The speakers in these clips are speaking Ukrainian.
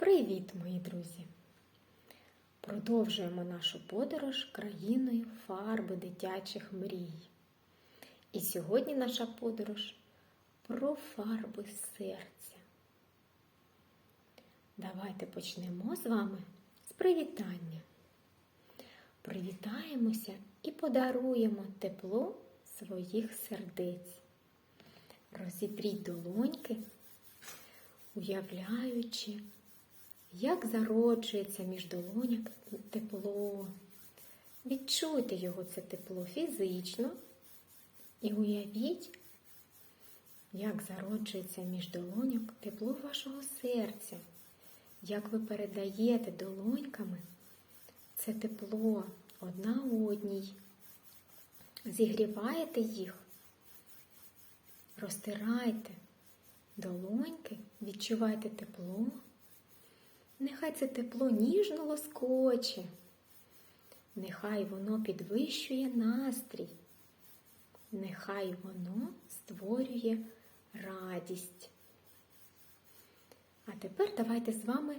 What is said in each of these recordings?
Привіт, мої друзі! Продовжуємо нашу подорож країною фарби дитячих мрій. І сьогодні наша подорож про фарби серця. Давайте почнемо з вами з привітання. Привітаємося і подаруємо тепло своїх сердець. Розітріть долоньки, уявляючи, як зароджується між долоняк тепло. Відчуйте його це тепло фізично і уявіть, як зароджується між долоньок тепло вашого серця, як ви передаєте долоньками це тепло одна одній, зігріваєте їх, розтирайте долоньки, відчувайте тепло. Нехай це тепло ніжно лоскоче, нехай воно підвищує настрій, нехай воно створює радість. А тепер давайте з вами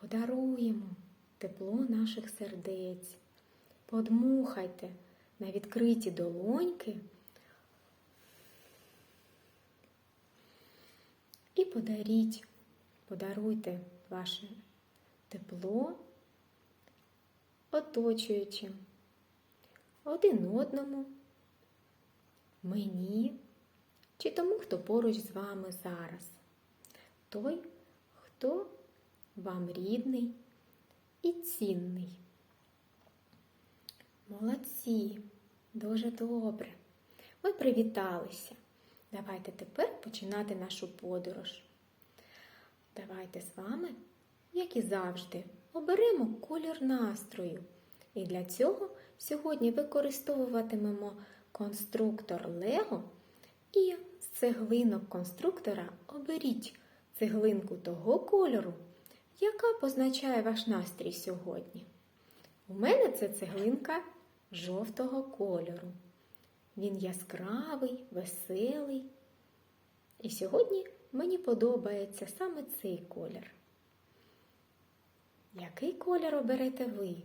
подаруємо тепло наших сердець. Подмухайте на відкриті долоньки і подаріть, подаруйте ваше тепло, оточуючим один одному, мені чи тому, хто поруч з вами зараз. Той, хто вам рідний і цінний. Молодці, дуже добре. Ми привіталися. Давайте тепер починати нашу подорож. Давайте з вами, як і завжди, оберемо колір настрою. І для цього сьогодні використовуватимемо конструктор Лего і з цеглинок конструктора оберіть цеглинку того кольору, яка позначає ваш настрій сьогодні. У мене це цеглинка жовтого кольору. Він яскравий, веселий. І сьогодні мені подобається саме цей колір. Який колір оберете ви?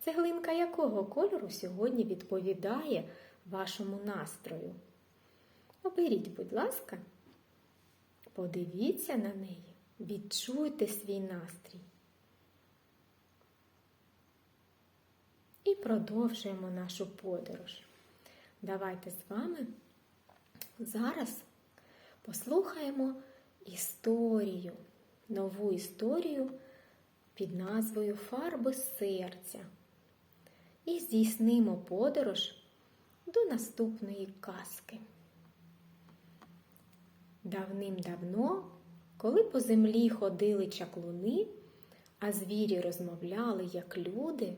Цеглинка якого кольору сьогодні відповідає вашому настрою? Оберіть, будь ласка, подивіться на неї, відчуйте свій настрій. І продовжуємо нашу подорож. Давайте з вами зараз послухаємо історію, нову історію під назвою Фарби серця і здійснимо подорож до наступної казки. Давним-давно, коли по землі ходили чаклуни, а звірі розмовляли, як люди,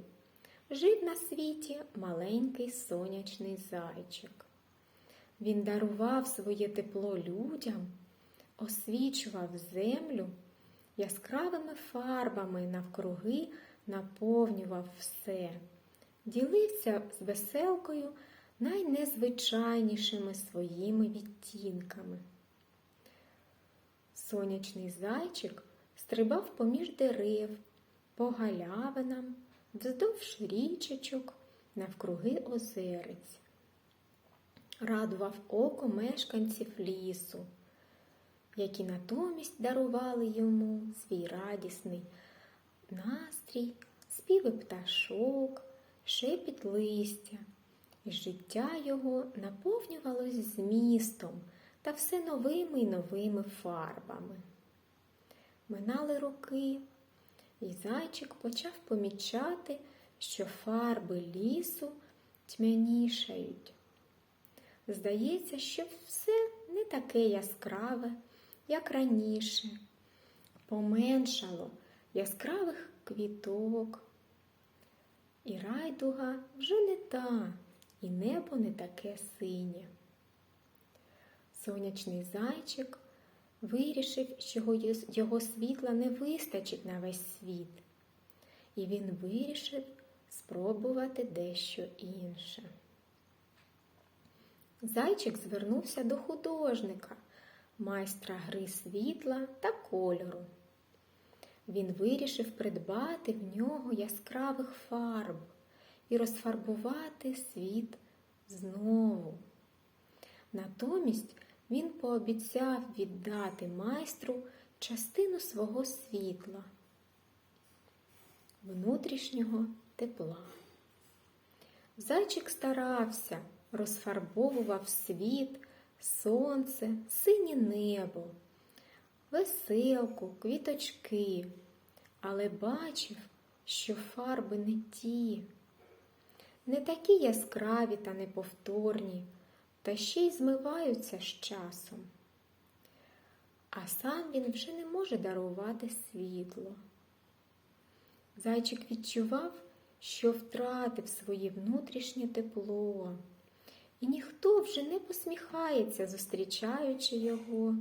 жив на світі маленький сонячний зайчик. Він дарував своє тепло людям, освічував землю, яскравими фарбами навкруги наповнював все, ділився з веселкою найнезвичайнішими своїми відтінками. Сонячний зайчик стрибав поміж дерев, по галявинам, вздовж річечок, навкруги озерець. Радував око мешканців лісу, які натомість дарували йому свій радісний настрій, співи пташок, шепіт листя, і життя його наповнювалось змістом та все новими й новими фарбами. Минали роки, і зайчик почав помічати, що фарби лісу тьмянішають. Здається, що все не таке яскраве, як раніше, поменшало яскравих квіток. І райдуга вже не та, і небо не таке синє. Сонячний зайчик вирішив, що його світла не вистачить на весь світ, і він вирішив спробувати дещо інше. Зайчик звернувся до художника, майстра гри світла та кольору. він вирішив придбати в нього яскравих фарб і розфарбувати світ знову. Натомість він пообіцяв віддати майстру частину свого світла, внутрішнього тепла. Зайчик старався, розфарбовував світ, сонце, синє небо, веселку, квіточки, але бачив, що фарби не ті, не такі яскраві та неповторні, та ще й змиваються з часом. А сам він вже не може дарувати світло. Зайчик відчував, що втратив своє внутрішнє тепло, і ніхто вже не посміхається, зустрічаючи його.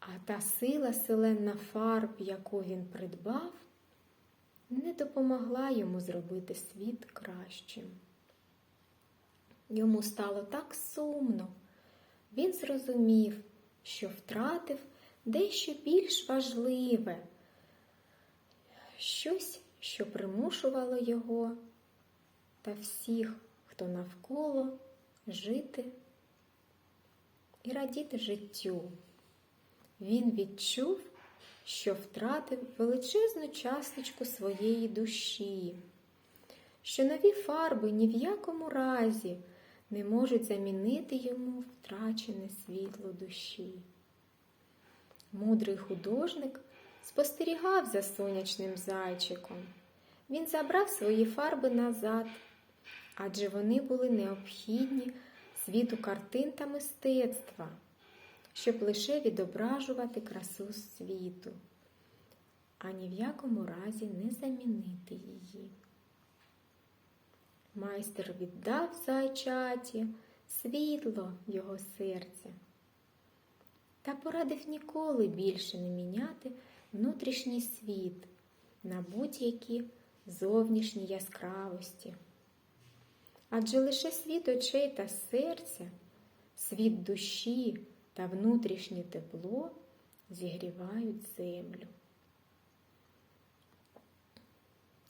А та сила селена фарб, яку він придбав, не допомогла йому зробити світ кращим. Йому стало так сумно. Він зрозумів, що втратив дещо більш важливе, щось, що примушувало його та всіх, хто навколо, жити і радіти життю. Він відчув, що втратив величезну часточку своєї душі, що нові фарби ні в якому разі не можуть замінити йому втрачене світло душі. Мудрий художник спостерігав за сонячним зайчиком. Він забрав свої фарби назад, адже вони були необхідні світу картин та мистецтва, щоб лише відображувати красу світу, а ні в якому разі не замінити її. Майстер віддав зайчаті світло його серця та порадив ніколи більше не міняти внутрішній світ на будь-які зовнішні яскравості. Адже лише світ очей та серця, світ душі та внутрішнє тепло зігрівають землю.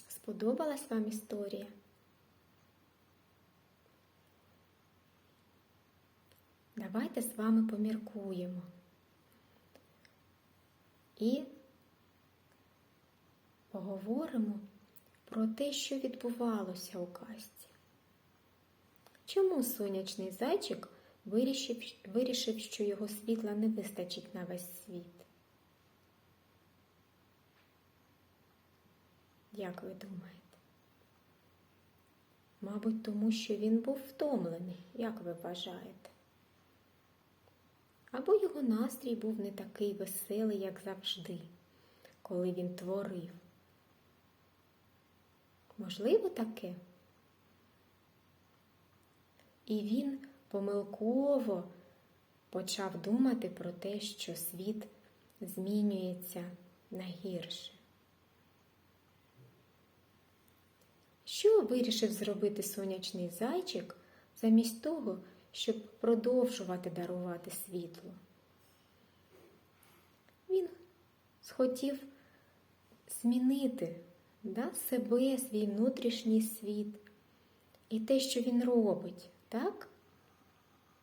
Сподобалась вам історія? Давайте з вами поміркуємо і поговоримо про те, що відбувалося у казці. Чому сонячний зайчик вирішив, вирішив, що його світла не вистачить на весь світ? Як ви думаєте? Мабуть, тому що він був втомлений, як ви вважаєте? Або його настрій був не такий веселий, як завжди, коли він творив. Можливо, таке? І він помилково почав думати про те, що світ змінюється на гірше. Що вирішив зробити сонячний зайчик замість того, щоб продовжувати дарувати світло? Він схотів змінити да, себе, свій внутрішній світ і те, що він робить, так?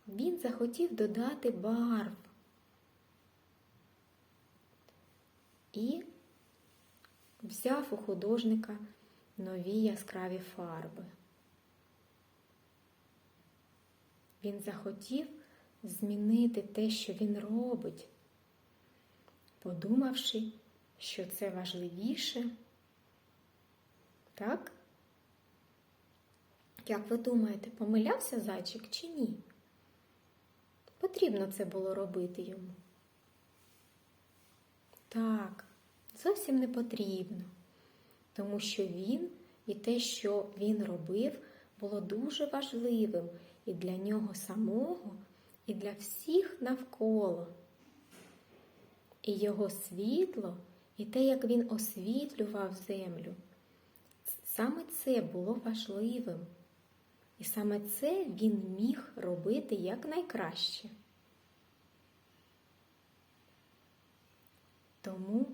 Він захотів додати барв. І взяв у художника нові яскраві фарби. Він захотів змінити те, що він робить, подумавши, що це важливіше. Так? Як ви думаєте, помилявся зайчик чи ні? Потрібно це було робити йому. Так, зовсім не потрібно, тому що він і те, що він робив, було дуже важливим і для нього самого, і для всіх навколо. І його світло, і те, як він освітлював землю, саме це було важливим. І саме це він міг робити якнайкраще. Тому,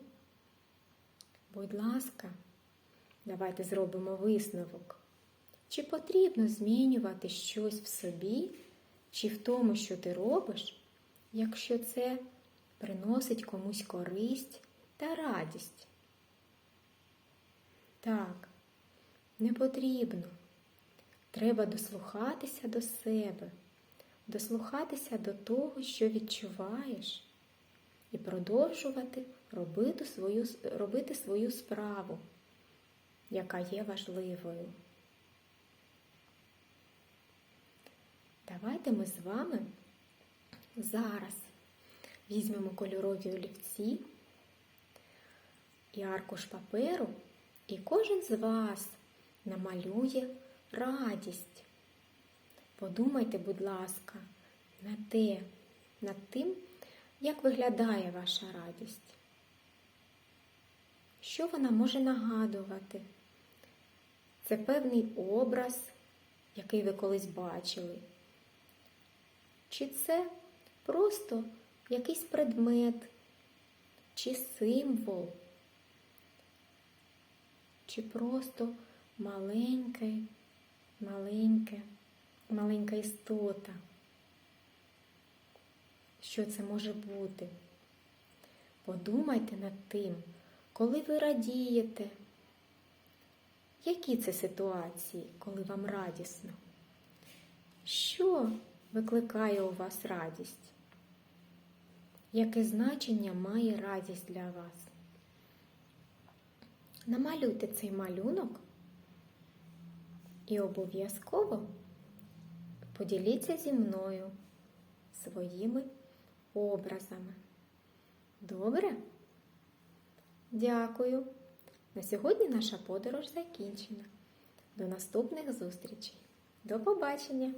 будь ласка, давайте зробимо висновок. Чи потрібно змінювати щось в собі, чи в тому, що ти робиш, якщо це приносить комусь користь та радість? Так, не потрібно. Треба дослухатися до себе, дослухатися до того, що відчуваєш, і продовжувати робити свою, робити свою справу, яка є важливою. Давайте ми з вами зараз візьмемо кольорові олівці і аркуш паперу, і кожен з вас намалює радість. Подумайте, будь ласка, на те, над тим, як виглядає ваша радість. Що вона може нагадувати? Це певний образ, який ви колись бачили. Чи це просто якийсь предмет, чи символ, чи просто маленьке, маленьке, маленька істота? Що це може бути? Подумайте над тим, коли ви радієте. Які це ситуації, коли вам радісно? Що викликає у вас радість? Яке значення має радість для вас? Намалюйте цей малюнок і обов'язково поділіться зі мною своїми образами. Добре? Дякую. На сьогодні наша подорож закінчена. До наступних зустрічей. До побачення!